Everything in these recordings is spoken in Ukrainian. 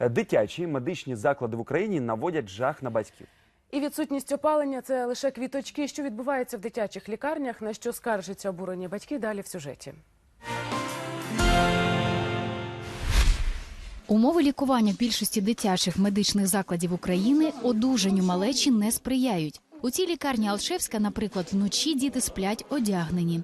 Дитячі медичні заклади в Україні наводять жах на батьків. І відсутність опалення це лише квіточки, що відбувається в дитячих лікарнях, на що скаржаться обурені батьки. Далі в сюжеті. Умови лікування в більшості дитячих медичних закладів України одужанню малечі не сприяють. У цій лікарні Алшевська, наприклад, вночі діти сплять одягнені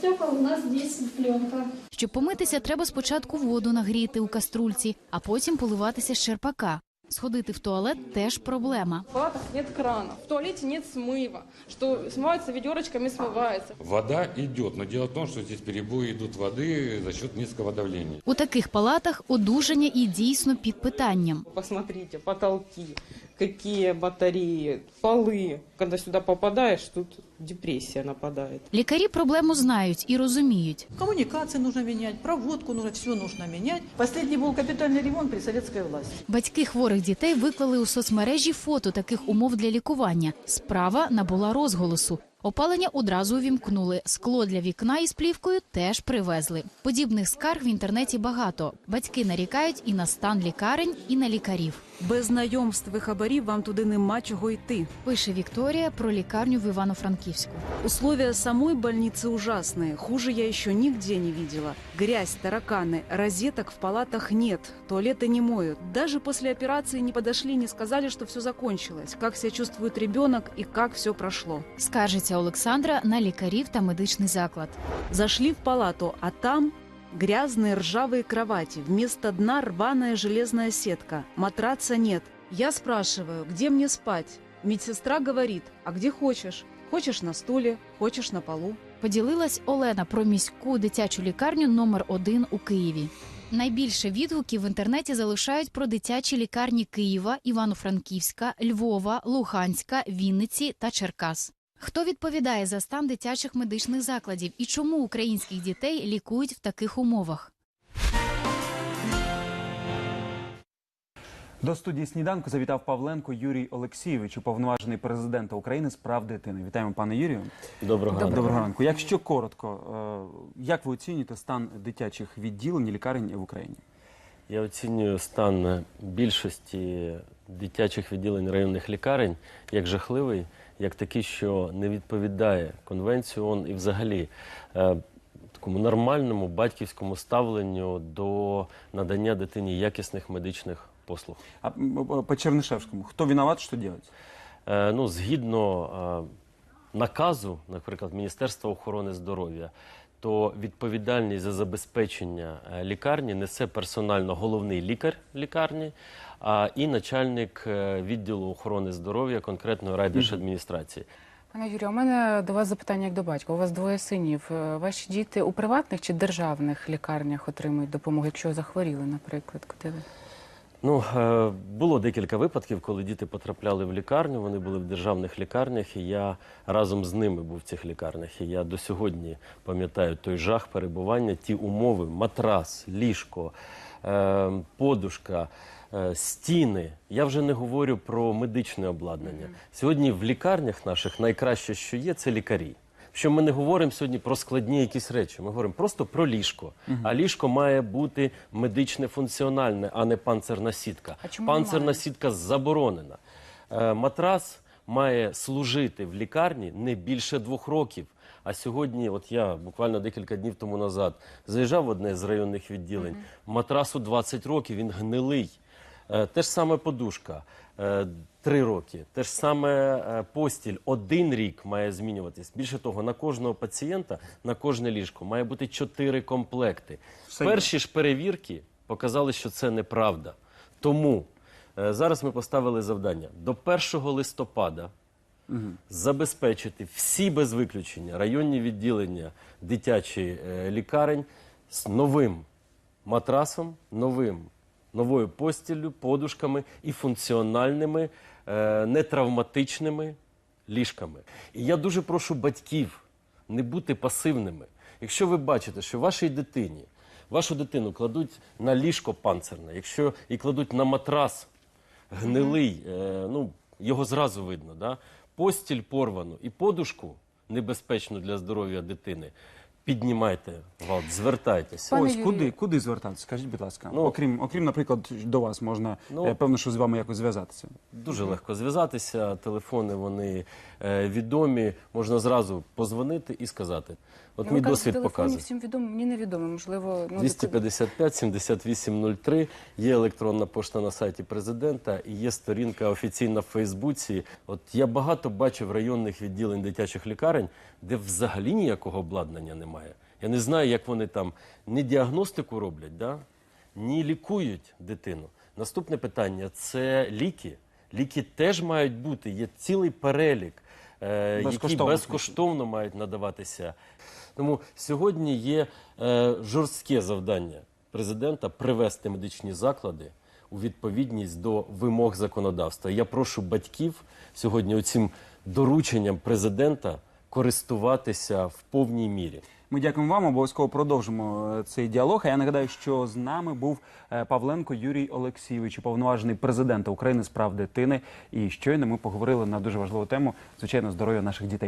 Вместо стекол у нас здесь пленка. Щоб помитися, треба спочатку воду нагріти у каструльці, а потім поливатися з черпака. Сходити в туалет теж проблема. В палатах нет крана, в туалете нет смыва, что смывается ведерочками, смывается. Вода идет, но дело в том, что здесь перебои идут воды за счет низкого давления. У таких палатах одужання і дійсно під питанням. Посмотрите, потолки, какие батареи, полы. Когда сюда попадаешь, тут депрессия нападает. Лікарі проблему знають і розуміють. Коммуникации нужно менять, проводку нужно, все нужно менять. Последний был капитальный ремонт при советской власти. Батьки хворих дітей виклали у соцмережі фото таких умов для лікування. Справа набула розголосу. Опалення одразу увімкнули. Скло для вікна із плівкою теж привезли. Подібних скарг в інтернеті багато. Батьки нарікають і на стан лікарень, і на лікарів. Без знайомств і хабарів вам туди нема чого йти. Пише Вікторія про лікарню в Івано-Франківську. Условия самой больницы ужасные. Хуже я еще нигде не видела. Грязь, тараканы, розеток в палатах нет. Туалеты не моют. Даже после операции не подошли, не сказали, что все закончилось. Как себя чувствует ребенок и как все прошло. Скаржиться Олександра на лікарів та медичний заклад. Зашли в палату, а там грязные ржавые кровати. Вместо дна рваная железная сетка. Матраца нет. Я спрашиваю, где мне спать? Медсестра говорит, а где хочешь? Хочешь на стуле, хочешь на полу. Поділилась Олена про міську дитячу лікарню номер 1 у Києві. Найбільше відгуків в інтернеті залишають про дитячі лікарні Києва, Івано-Франківська, Львова, Луганська, Вінниці та Черкас. Хто відповідає за стан дитячих медичних закладів і чому українських дітей лікують в таких умовах? До студії сніданку завітав Павленко Юрій Олексійович, уповноважений президента України з прав дитини. Вітаємо, пане Юрію. Доброго ранку. Доброго ранку. Якщо коротко, е, як ви оцінюєте стан дитячих відділень і лікарень в Україні? Я оцінюю стан більшості дитячих відділень районних лікарень як жахливий, як такі, що не відповідає конвенцію ООН і взагалі е, такому нормальному батьківському ставленню до надання дитині якісних медичних послуг. А по Чернишевському, хто виноват, що робити? Е, ну, згідно е, наказу, наприклад, Міністерства охорони здоров'я, то відповідальність за забезпечення е, лікарні несе персонально головний лікар лікарні, а і начальник е, відділу охорони здоров'я конкретної райдержадміністрації. Пане Юрію, у мене до вас запитання як до батька. У вас двоє синів. Е, Ваші діти у приватних чи державних лікарнях отримують допомогу, якщо захворіли, наприклад, куди ви? Ну, е, було декілька випадків, коли діти потрапляли в лікарню. Вони були в державних лікарнях, і я разом з ними був в цих лікарнях. І я до сьогодні пам'ятаю той жах перебування, ті умови, матрас, ліжко, е, подушка. е, Стіни, я вже не говорю про медичне обладнання. Сьогодні в лікарнях наших найкраще, що є, це лікарі. Що ми не говоримо сьогодні про складні якісь речі. Ми говоримо просто про ліжко. А ліжко має бути медичне функціональне, а не панцирна сітка. А чому Панцирна немає? сітка заборонена. Е, матрас має служити в лікарні не більше двох років. А сьогодні, от я буквально декілька днів тому назад заїжджав в одне з районних відділень. Матрасу 20 років, він гнилий. Е, Те ж саме подушка е, три роки. Те ж саме е, постіль один рік має змінюватись. Більше того, на кожного пацієнта, на кожне ліжко має бути чотири комплекти. Все. Перші ж перевірки показали, що це неправда. Тому е, зараз ми поставили завдання до 1 листопада забезпечити всі без виключення районні відділення дитячої е, лікарень з новим матрасом, новим, новою постіллю, подушками і функціональними, е, нетравматичними ліжками. І я дуже прошу батьків не бути пасивними. Якщо ви бачите, що вашій дитині, вашу дитину кладуть на ліжко панцирне, якщо і кладуть на матрас гнилий, е, ну його зразу видно, да? постіль порвану і подушку небезпечну для здоров'я дитини, піднімайте гвалт, звертайтеся. Пане Ось Юрію. куди, куди звертатися? Скажіть, будь ласка. Ну, окрім, окрім, наприклад, до вас можна Ну, е, певно, що з вами якось зв'язатися. Дуже легко зв'язатися. Телефони вони е, відомі. Можна зразу позвонити і сказати. От Ну, мій досвід показує. всім відомо, мені невідомо, можливо, ну, 255 7803, є електронна пошта на сайті президента і є сторінка офіційна в Фейсбуці. От я багато бачив районних відділень дитячих лікарень, де взагалі ніякого обладнання немає. Я не знаю, як вони там ні діагностику роблять, да? ні лікують дитину. Наступне питання це ліки. Ліки теж мають бути. Є цілий перелік, е, які Безкоштовно. безкоштовно мають надаватися. Тому сьогодні є е, жорстке завдання президента привести медичні заклади у відповідність до вимог законодавства. Я прошу батьків сьогодні оцим дорученням президента користуватися в повній мірі. Ми дякуємо вам. Обов'язково продовжимо е, цей діалог. А я нагадаю, що з нами був е, Павленко Юрій Олексійович, уповноважений президента України з прав дитини. І щойно ми поговорили на дуже важливу тему, звичайно, здоров'я наших дітей.